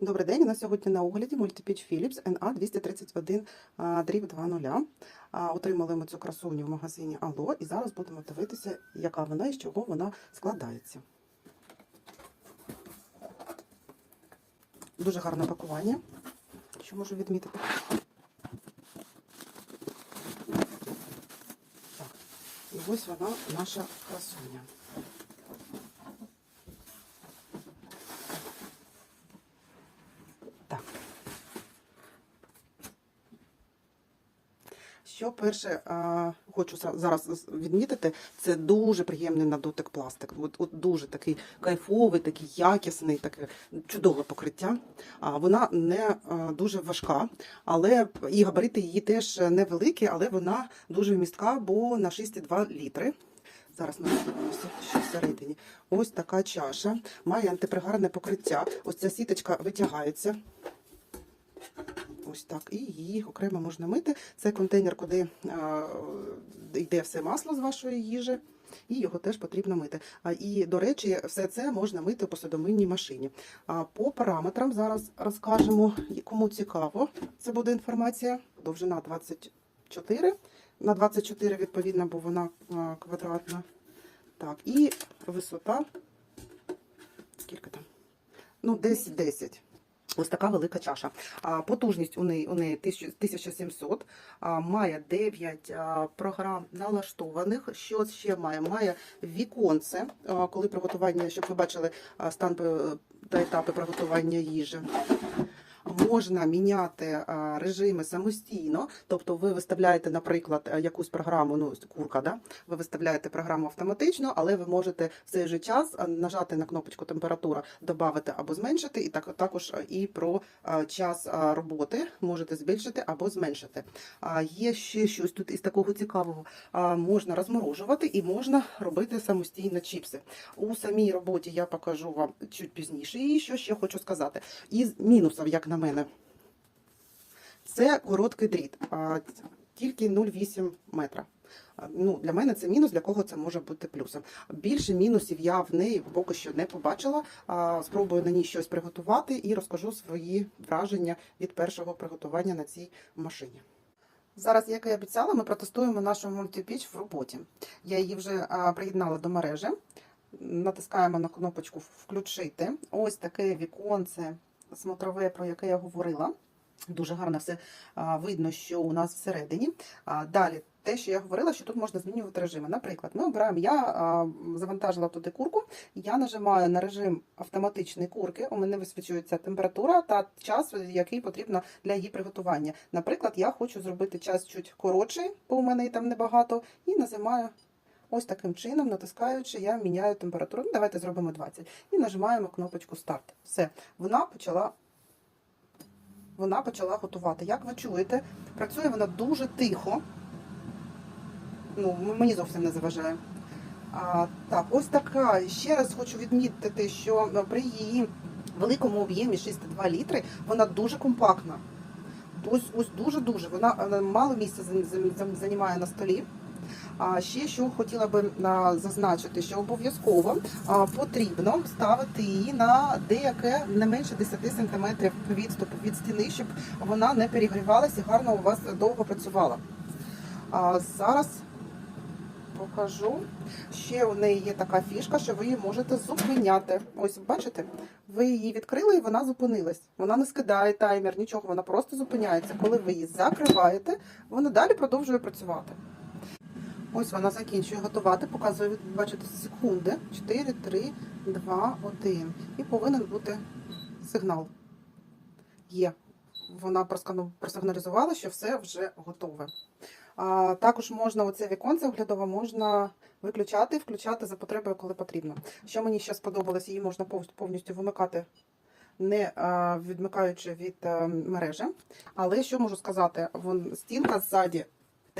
Добрий день. У нас сьогодні на огляді мультипіч Philips NA231 а, дріб 2.0. Отримали ми цю красуню в магазині Алло і зараз будемо дивитися, яка вона і з чого вона складається. Дуже гарне пакування, що можу відмітити. Так, і ось вона, наша красуня. Що перше хочу зараз відмітити, це дуже приємний на дотик пластик. От, от дуже такий кайфовий, такий якісний, таке чудове покриття. А, вона не дуже важка, але і габарити її теж невеликі, але вона дуже вмістка, бо на 6,2 літри. Зараз ми що всередині. Ось така чаша, має антипригарне покриття. Ось ця сіточка витягається. Ось так. І її окремо можна мити. Це контейнер, куди а, йде все масло з вашої їжі. І його теж потрібно мити. І, до речі, все це можна мити у посудомийній машині. По параметрам зараз розкажемо, кому цікаво. Це буде інформація. Довжина 24. На 24, відповідно, бо вона квадратна. Так, і висота. Скільки там? Ну, десь 10. Ось така велика чаша. Потужність у неї, у неї 1000 1700, а, має 9 програм налаштованих. Що ще має? Має віконце, коли приготування, щоб ви бачили стан е, та етапи приготування їжі. Можна міняти режими самостійно, тобто ви виставляєте, наприклад, е, якусь програму, ну курка, да? ви виставляєте програму автоматично, але ви можете в цей же час нажати на кнопочку температура, додати або зменшити, і так також і про час роботи можете збільшити або зменшити. Є ще щось тут із такого цікавого. Можна розморожувати і можна робити самостійно чіпси. У самій роботі я покажу вам чуть пізніше. І що ще хочу сказати. Із мінусів, як на мене, це короткий дріт, тільки 0,8 метра. Ну, для мене це мінус, для кого це може бути плюсом. Більше мінусів я в неї поки що не побачила. Спробую на ній щось приготувати і розкажу свої враження від першого приготування на цій машині. Зараз, як і обіцяла, ми протестуємо нашу мультипіч в роботі. Я її вже приєднала до мережі. Натискаємо на кнопочку Включити. Ось таке віконце смотрове, про яке я говорила. Дуже гарно все видно, що у нас всередині. Далі, те, що я говорила, що тут можна змінювати режими. Наприклад, ми обираємо, я завантажила туди курку, я нажимаю на режим автоматичної курки, у мене висвічується температура та час, який потрібно для її приготування. Наприклад, я хочу зробити час чуть коротший, бо у мене і там небагато, і нажимаю ось таким чином, натискаючи, я міняю температуру. Ну, давайте зробимо 20. І нажимаємо кнопочку старт. Все, вона почала. Вона почала готувати. Як ви чуєте, працює вона дуже тихо. Ну, мені зовсім не заважає. А, так, ось така. Ще раз хочу відмітити, що е, при її великому об'ємі 6,2 літри вона дуже компактна. Ось, ось дуже-дуже. Вона е, мало місця займає на столі. А ще що хотіла би зазначити, що обов'язково потрібно ставити її на деяке не менше 10 см відступу від стіни, щоб вона не перегрівалася і гарно у вас довго працювала. Зараз покажу. Ще у неї є така фішка, що ви її можете зупиняти. Ось бачите, ви її відкрили і вона зупинилась. Вона не скидає таймер, нічого, вона просто зупиняється. Коли ви її закриваєте, вона далі продовжує працювати. Ось вона закінчує готувати, показує, бачите, секунди. 4, 3, 2, 1. І повинен бути сигнал. Є. Вона просигналізувала, що все вже готове. Також можна оце віконце оглядове можна виключати, включати за потребою, коли потрібно. Що мені ще сподобалось, її можна повністю- вимикати, не відмикаючи від а, мережі. Але що можу сказати? Вон, стінка ззаді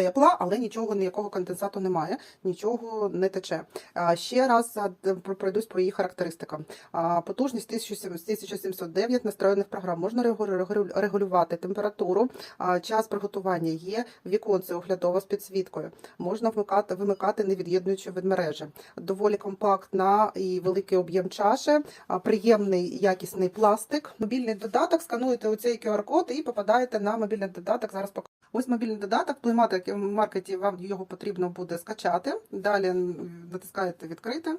тепла, але нічого, ніякого конденсату немає, нічого не тече. Ще раз пройдусь по її характеристикам. Потужність 1709 настроєних програм. Можна регу- регу- регулювати температуру, час приготування є, віконце оглядово з підсвіткою. Можна вмикати, вимикати не від'єднуючи від мережі. Доволі компактна і великий об'єм чаші, приємний якісний пластик. Мобільний додаток, скануєте оцей QR-код і попадаєте на мобільний додаток. Зараз покажу. Ось мобільний додаток, Play маркеті вам його потрібно буде скачати. Далі натискаєте відкрити.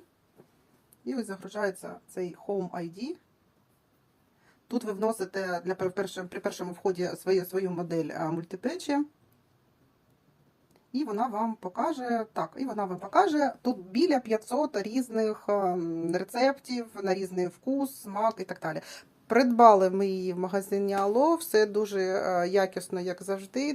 І ось загружається цей Home ID. Тут ви вносите для пер- першого- при першому вході свою, свою модель мультипечі. І вона вам покаже, так, і вона вам покаже тут біля 500 різних рецептів на різний вкус, смак і так далі. Придбали ми її в магазині Ало, все дуже якісно, як завжди.